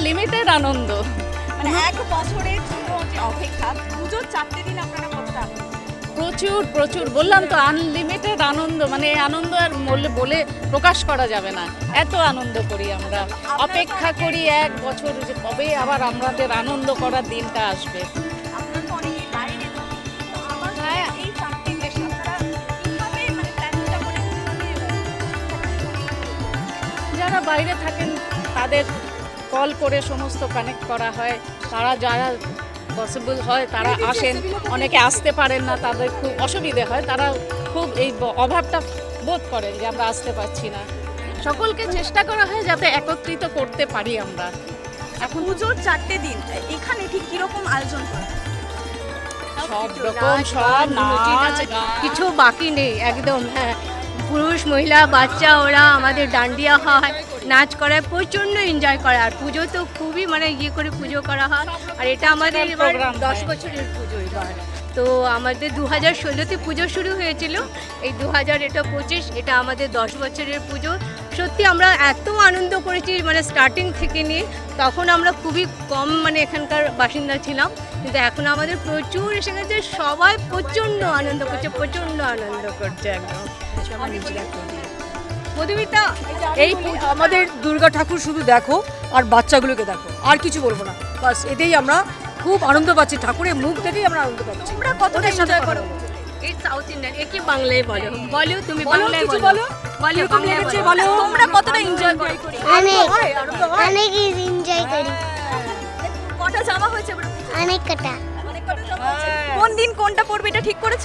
Unlimited আনন্দ। মানে এক বছরের জন্য যে অপেক্ষা পুজোর চারটে দিন আপনারা কতটা প্রচুর প্রচুর বললাম তো আনলিমিটেড আনন্দ মানে এই আনন্দ আর বলে প্রকাশ করা যাবে না। এত আনন্দ করি আমরা। অপেক্ষা করি এক বছর যে কবে আবার আমাদের আনন্দ করার দিনটা আসবে। হ্যাঁ। মানে করে যারা বাইরে থাকেন তাদের কল করে সমস্ত কানেক্ট করা হয়। তারা যারা পসিবল হয় তারা আসেন। অনেকে আসতে পারেন না তাদের খুব অসুবিধে হয়। তারা খুব এই অভাবটা বোধ করেন যে আমরা আসতে পারছি না। সকলকে চেষ্টা করা হয় যাতে একত্রিত করতে পারি আমরা। এখন পুজোর চারটে দিন এখানে ঠিক কীরকম আয়োজন করা? সব রকম সব নাচ কিছু বাকি নেই একদম হ্যাঁ। পুরুষ মহিলা বাচ্চা ওরা আমাদের ডান্ডিয়া হয়। নাচ করায় প্রচণ্ড এনজয় করে আর পুজো তো খুবই মানে ইয়ে করে পুজো করা হয়। আর এটা আমাদের এবার দশ বছরের পুজো এবার। তো আমাদের দু হাজার ষোলোতে পুজো শুরু হয়েছিল। এই দু হাজার এটা পঁচিশ এটা আমাদের দশ বছরের পুজো। সত্যি আমরা এত আনন্দ করেছি মানে স্টার্টিং থেকে নিয়ে তখন আমরা খুবই কম মানে এখানকার বাসিন্দা ছিলাম। কিন্তু এখন আমাদের প্রচুর এসে গেছে সবাই প্রচণ্ড আনন্দ করছে প্রচণ্ড আনন্দ করছে একদম। মধুমিতা এই আমাদের দুর্গা ঠাকুর শুধু দেখো আর বাচ্চাগুলোকে দেখো আর কিছু বলব না। বাস এতেই আমরা খুব আনন্দ পাচ্ছি ঠাকুরের মুখ দেখেই আমরা আনন্দ পাচ্ছি। তোমরা কতটা এনজয় করো? এই সাউথ ইন্ডিয়ান একে বাংলায় বলো? বলো তুমি বাংলায় কিছু বলো। বলো। কীরকম লেগেছে বলো। তোমরা কতটা এনজয় করো? অনেক হয়, হয়। অনেক এনজয় করি। কটা জামা হয়েছে? অনেক কটা। কোন দিন কোনটা পড়বে এটা ঠিক করেছ?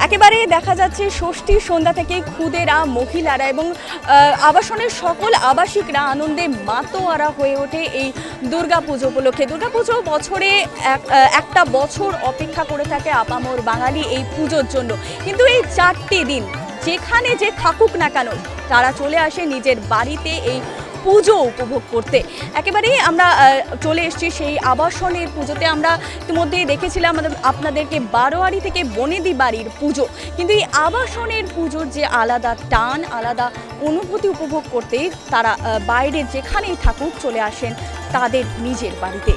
একেবারে দেখা যাচ্ছে ষষ্ঠী সন্ধ্যা থেকে খুদেরা, মহিলারা এবং আবাসনের সকল আবাসিকরা আনন্দে মাতোয়ারা হয়ে ওঠে এই দুর্গাপুজো উপলক্ষে। দুর্গাপুজো বছরে এক- একটা বছর অপেক্ষা করে থাকে আপামর বাঙালি এই পুজোর জন্য। কিন্তু এই চারটি দিন, যেখানে যে থাকুক না কেন, তারা চলে আসে নিজের বাড়িতে এই পুজো উপভোগ করতে। একেবারেই আমরা চলে এসেছি সেই আবাসনের পুজোতে। আমরা ইতিমধ্যেই দেখেছিলাম আপনাদেরকে বারোয়ারি থেকে বনেদি বাড়ির পুজো। কিন্তু এই আবাসনের পুজোর যে আলাদা টান, আলাদা অনুভূতি উপভোগ করতে তারা বাইরে যেখানেই থাকুক চলে আসেন তাদের নিজের বাড়িতে।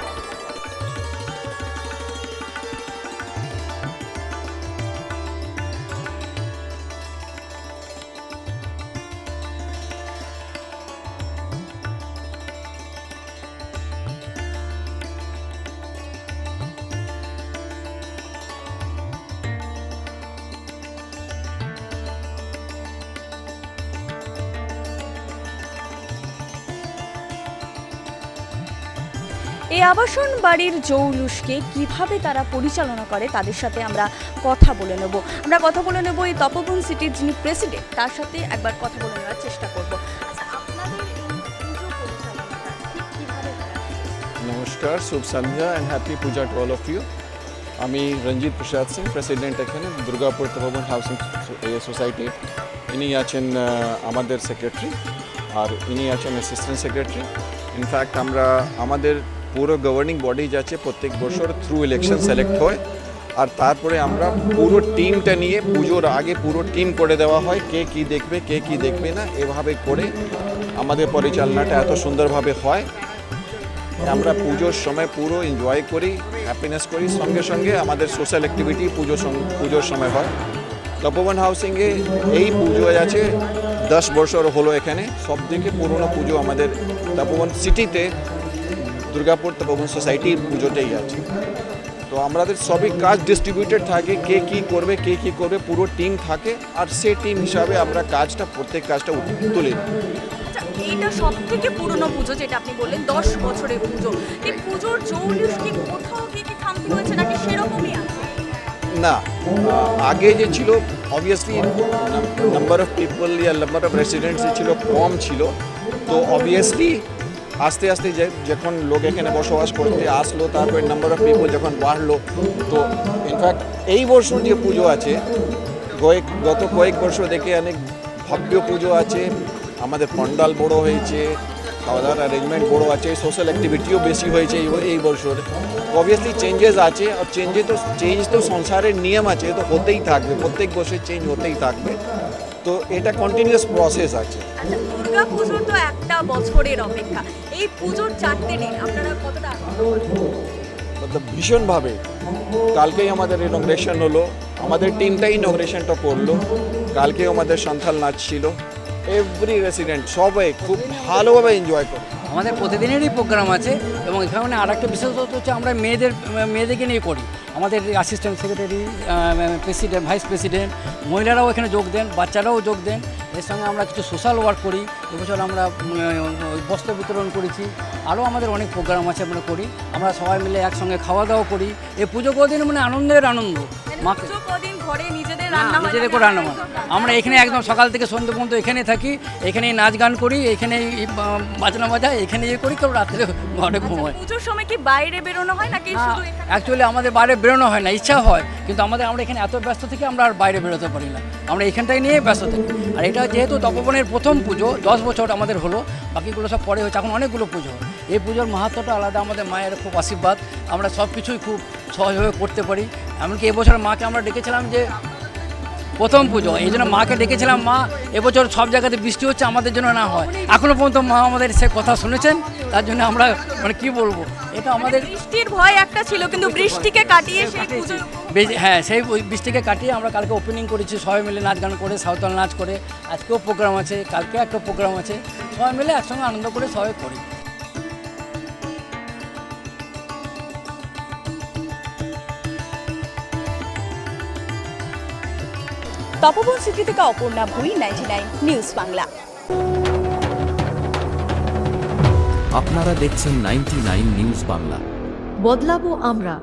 এই আবাসন বাড়ির জৌলুসকে কীভাবে তারা পরিচালনা করে, তাদের সাথে আমরা কথা বলে নেব। আমরা কথা বলে নেব এই তপবন সিটির যিনি প্রেসিডেন্ট, তার সাথে একবার কথা বলে নেওয়ার চেষ্টা করব। আচ্ছা? নমস্কার, শুভ সন্ধ্যা and happy puja to all of you আমি রঞ্জিত প্রসাদ সিং প্রেসিডেন্ট এখানে, দুর্গাপুর তপবন হাউসিং সোসাইটি ইনি আছেন আমাদের সেক্রেটারি আর ইনি আছেন অ্যাসিস্ট্যান্ট সেক্রেটারি ইনফ্যাক্ট আমরা আমাদের পুরো গভর্নিং বডি যাচ্ছে প্রত্যেক বছর থ্রু ইলেকশন সিলেক্ট হয়। আর তারপরে আমরা পুরো টিমটা নিয়ে পুজোর আগে পুরো টিম করে দেওয়া হয়, কে কি দেখবে, কে কি দেখবে না, এভাবে করে আমাদের পরিচালনাটা এত সুন্দরভাবে হয়। আমরা পুজোর সময় পুরো এনজয় করি হ্যাপিনেস করি, সঙ্গে সঙ্গে আমাদের সোশ্যাল অ্যাক্টিভিটি পুজো পুজোর সময় হয়। তপবন হাউসিংয়ে এই পুজো আছে, দশ বছর হলো এখানে সব থেকে পুরনো পুজো আমাদের তপবন সিটিতে দুর্গাপুর তপবন সোসাইটির পুজোতেই আছে। তো আমাদের সবই কাজ ডিস্ট্রিবিউটেড থাকে কে কি করবে কে কি করবে পুরো টিম থাকে আর সে টিম হিসাবে আমরা কাজটা প্রত্যেক কাজটা তুলে আচ্ছা এইটা সব থেকে পুরনো পুজো যেটা আপনি বললেন দশ বছরের পুজো। এই পুজোর জৌলুস কি কোথাও কি কি খামতি হয়েছে নাকি সেরকমই আছে? না আগে যে ছিল obviously number of people yeah number of residents যে ছিল কম ছিল। তো অবভিয়াসলি আস্তে আস্তে যে- যখন লোক এখানে বসবাস করতে আসলো, তারপরে নাম্বার অফ পিপল যখন বাড়লো, তো ইনফ্যাক্ট এই বছর যে পুজো আছে, কয়েক গত কয়েক বছর দেখে অনেক ভব্য পুজো আছে। আমাদের পন্ডাল বড় হয়েছে খাওয়া দাওয়ার অ্যারেঞ্জমেন্ট বড় আছে সোশ্যাল অ্যাক্টিভিটিও বেশি হয়েছে এই বছর। অবভিয়াসলি চেঞ্জেস আছে, আর চেঞ্জে তো চেঞ্জ তো সংসারের নিয়ম আছে, তো হতেই থাকবে, প্রত্যেক বছর চেঞ্জ হতেই থাকবে। তো এটা কন্টিনিউয়াস প্রসেস আছে। একটা বছরের অপেক্ষা। এই পুজোর চারটে দিন, আপনারা কতটা মতলব ভীষণভাবে। কালকেই আমাদের ইনগ্রেশন হলো। আমাদের টিমটাই ইনগ্রেশনটা করল। কালকেও আমাদের সন্থাল নাচ ছিল। এভরি রেসিডেন্ট সবাই খুব ভালোভাবে এনজয় করে। আমাদের প্রতিদিনেরই প্রোগ্রাম আছে এবং এখানে আর একটা বিশেষত হচ্ছে আমরা মেয়েদের মেয়েদেরকে নিয়ে করি। আমাদের assistant secretary president vice president মহিলারাও এখানে যোগ দেন বাচ্চারাও যোগ দেন। এর সঙ্গে আমরা কিছু সোশ্যাল ওয়ার্ক করি এবছর আমরা বস্ত্র বিতরণ করেছি। আরও আমাদের অনেক প্রোগ্রাম আছে আমরা করি। আমরা সবাই মিলে একসঙ্গে খাওয়া দাওয়া করি। এই পুজো কদিন মানে আনন্দের আনন্দ। মাকে ঘরে নিজেদের রান্না হয় নিজেদের করে রান্না বান্না। আমরা এখানে একদম সকাল থেকে সন্ধ্যে পর্যন্ত এখানে থাকি এখানেই নাচ গান করি এখানেই বাজনা বাজাই এখানে ইয়ে করি কেউ রাত্রে ঘরে ঘুমায়। পুজোর সময় কি বাইরে বেরোনো হয় নাকি শুধু অ্যাকচুয়ালি আমাদের বাইরে বেরোনো হয় না ইচ্ছা হয় কিন্তু আমাদের আমরা এখানে এত ব্যস্ত থেকে আমরা আর বাইরে বেরোতে পারি না। আমরা এখানটাই নিয়ে ব্যস্ত থাকি। আর এটা যেহেতু তপবনের প্রথম পুজো দশ বছর আমাদের হলো বাকিগুলো সব পরে হচ্ছে এখন অনেকগুলো পুজো। এই পুজোর মাহাত্মটা আলাদা আমাদের মায়ের খুব আশীর্বাদ আমরা সব কিছুই খুব সহজভাবে করতে পারি। এমনকি এবছর মাকে আমরা ডেকেছিলাম যে প্রথম পুজো এই জন্য মাকে ডেকেছিলাম মা এবছর সব জায়গাতে বৃষ্টি হচ্ছে আমাদের জন্য না হয়। এখনও পর্যন্ত মা আমাদের সে কথা শুনেছেন তার জন্য আমরা মানে কি বলব এটা আমাদের বৃষ্টির ভয় একটা ছিল কিন্তু বৃষ্টিকে কাটিয়ে হ্যাঁ সেই বৃষ্টিকে কাটিয়ে আমরা কালকে ওপেনিং করেছি সবাই মিলে নাচ গান করে সাঁওতাল নাচ করে। আজকেও প্রোগ্রাম আছে কালকে একটা প্রোগ্রাম আছে সবাই মিলে একসঙ্গে আনন্দ করে সবাই করি। তপবন স্বীকৃতিকা থেকে অপর্ণা ভুই নাইনটি নাইন নিউজ বাংলা আপনারা দেখছেন নাইনটি নিউজ বাংলা বদলাবো আমরা।